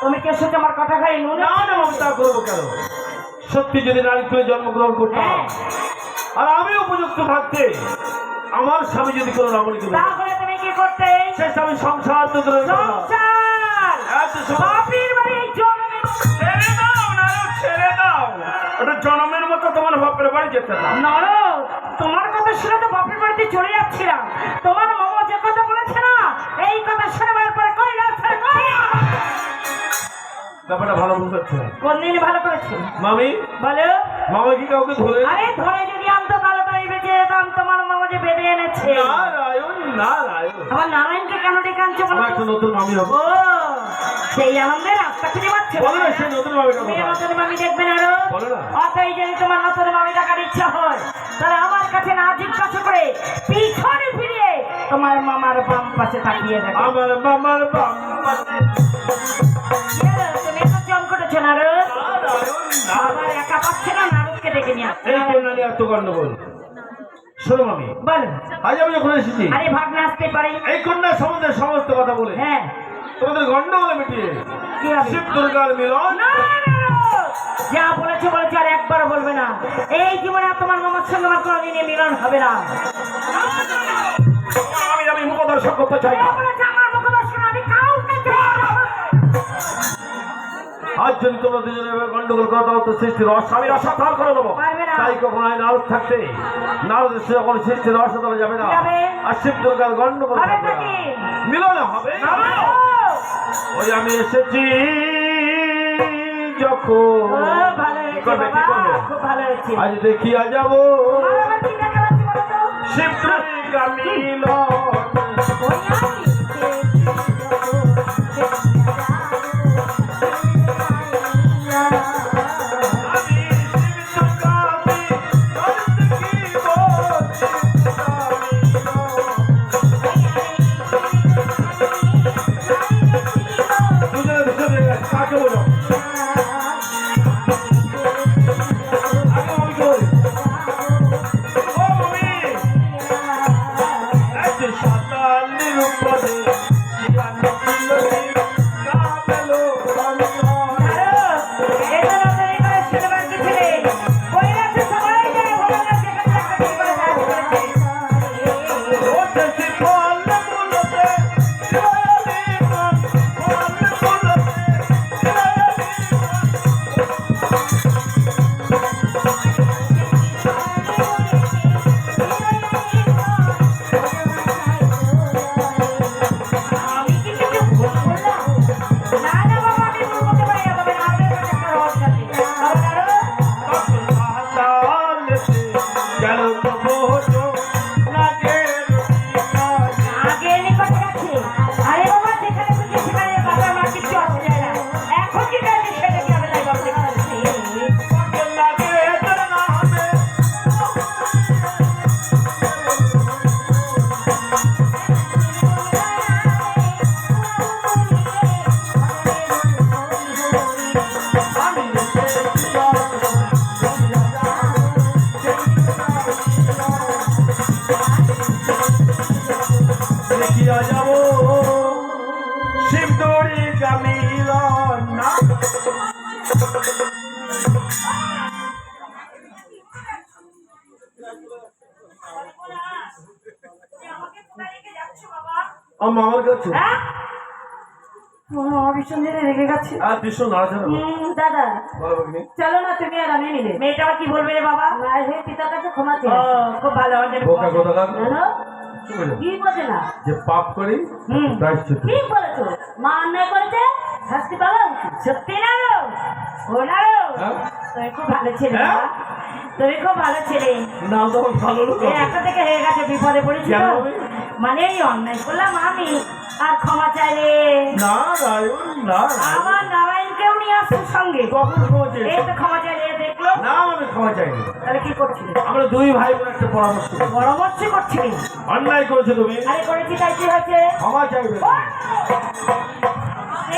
তুমি কি শুধু আমার কথা খাই? নুন? না না আমি তা করব কেন? সত্যি যদি নারী করে জন্মগ্রহণ করতাম হ্যাঁ। আর আমি উপযুক্ত থাকতে আমার স্বামী যদি কোনো রমণী করে তাহলে তুমি কি করতে? সে স্বামী সংসার তো কথা। সংসার! এত বাপির বাড়ি জন্মে ছেড়ে দাও না ছেড়ে দাও। ওটা জনমের মতো তোমার বাপের বাড়ি যেতে দাও নরদ তোমার কথা শুনে তো বাপের বাড়িতে চলে যাচ্ছিলাম। তোমার ব্যাপারটা ভালো বুঝতে কোনদিন ভালো করেছে? মামি? বলো। মামা কি কাউকে ধরে? আরে ধরে যদি আনতো তো এই বেঁচে যেতাম তোমার মামা যে বেঁধে এনেছে। নারায়ণ নারায়ণ আমার নারায়ণকে কেন ডেকে আনছো বলো একটা নতুন মামি হবে। ও সেই আনন্দে রাস্তা খুঁজে পাচ্ছে বলো না সেই নতুন মামিটা মেয়ে নতুন মামি দেখবে না আরও। বলো না। অতই যদি তোমার নতুন মামি ডাকার ইচ্ছা হয় তাহলে আমার কাছে না জিজ্ঞাসা করে পিছনে ফিরিয়ে তোমার মামার বাম পাশে তাকিয়ে দেখো। আমার মামার বাম পাশে। পাচ্ছে না নারদকে ডেকে নিয়ে আসছে। এই কন্যা নিয়ে এত গন্ডগোল। শোনো মামি বলো। আজ আমি যখন এসেছি। আরে ভাগনা আসতে পারি। এই কন্যার সম্বন্ধে সমস্ত কথা বলে। হ্যাঁ। তোমাদের গন্ডগোলে মিটিয়ে। শিব দুর্গার মিলন। না। যা বলেছে বলেছে আর একবার বলবে না। এই জীবনে আর তোমার মামার সঙ্গে আমার কোনোদিনই মিলন হবে না। আমি আমি মুখদর্শন করতে চাই। না যদি তোমরা দুজনে গন্ডগোল করো তাহলে তো সৃষ্টির অস্বামীর অসাধার করে দেবো। তাই কখন হয় নারদ থাকতে নারদের সে যখন সৃষ্টির অসাধারণ যাবে না। আর শিব দুর্গার গন্ডগোল মিলন হবে। ওই আমি এসেছি যখন। আজ দেখিয়া যাব? শিব দুর্গা মিলন। நிற்பது দেখিয়া যাব। গামিল না। আমার আমার কাছে। হ্যাঁ? ও, ভীষণ রেগে গেছে। আর ভীষণ নাড়াচাড়া দাদা চলো না তুমি আর আমি মিলে। মেয়েটা কি বলবে রে বাবা? পিতার কাছে ক্ষমা খুব ভালো আমাদের বোকা কোথাকার? জানো চুপ করে যাও। কি বোঝে না? যে পাপ করি প্রায়শ্চিত্ত ঠিক বলেছ। মা অন্যায় করেছে শাস্তি পাবো সত্যি না গো? ও না গো? হ্যাঁ? তুমি খুব ভালো ছেলে হ্যাঁ? তুমি খুব ভালো ছেলে। নাম তখন ভালো লোক একটা থেকে হয়ে গেছে বিপদে হবে? মানে এই অন্যায় করলাম আমি আর ক্ষমা চাইলে? না না আমার নারায়ণকেও নিয়ে আসছে সঙ্গে। কখন ক্ষমা এই তো ক্ষমা চাইলে দেখল। না আমি ক্ষমা চাইনি। তাহলে কি করছিলি? আমরা দুই ভাই বোন একটা পরামর্শ পরামর্শ করছিলি? অন্যায় করেছ তুমি। আরে করেছি তাই কি হয়েছে? ক্ষমা চাইবে।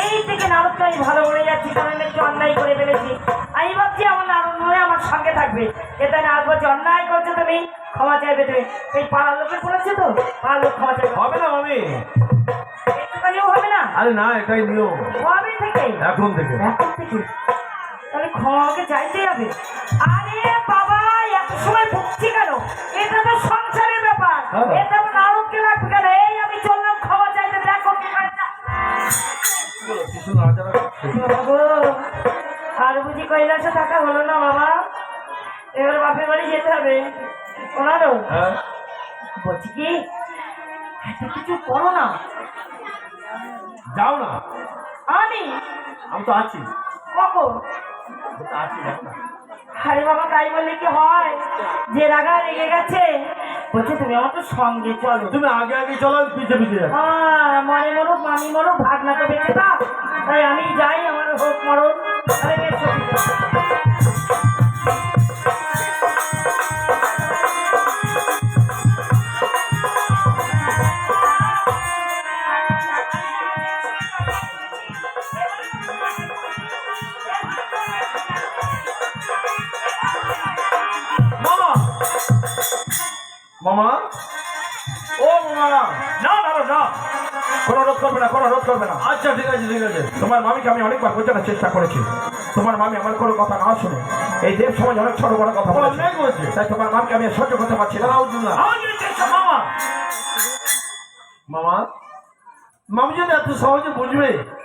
এই থেকে নারদটা আমি ভালো বলে যাচ্ছি কারণ আমি একটু অন্যায় করে ফেলেছি। আমি ভাবছি আমার নারদ মনে আমার সঙ্গে থাকবে। এটা নারদ বলছে অন্যায় করছ তুমি ক্ষমা চাইবে তুমি। এই পাড়ার লোকের বলেছে তো পাড়ার লোক ক্ষমা চাইবে। হবে না মামি। একটুখানিও হবে না? আরে না এটাই নিয়ম। থেকে এখন থেকে। এখন থেকে? তাহলে ক্ষমাকে চাইতে হবে। আরে বাবা এত সময় ভুগছি কেন? এটা তো সংসারের ব্যাপার। হ্যাঁ। এটা নারককে লাগবে কেন? এই আমি চললাম ক্ষমা চাইতে দেখো আর বুঝি কৈলাসে থাকা হলো না বাবা? এবার বাপের বাড়ি যেতে হবে। ওনারও হ্যাঁ। বলছি কি কিছু করো না। যাও না। আমি? আমি তো আছি। কখন? আছি আরে বাবা তাই বললে কি হয়? যে রাগা রেগে গেছে। বলছে তুমি আমার তো সঙ্গে চলো। তুমি আগে আগে চলো আমি পিছে পিছে হ্যাঁ মনে মরুক মামি মরুক ভাগনা তো বেঁচে তাই আমি যাই আমার হোক মরণ। মামা? ও মামা। না দাদা না কোনো রোধ করবে না কোনো রোধ করবে না। আচ্ছা ঠিক আছে ঠিক আছে। তোমার মামিকে আমি অনেকবার বোঝানোর চেষ্টা করেছি। তোমার মামি আমার কোনো কথা না শুনে। এই দেব সমাজ অনেক ছোট বড় কথা বলেছে। তাই তোমার মামকে আমি সহ্য করতে পারছি না। মামা। মামা? মামি? যদি এত সহজে বুঝবে।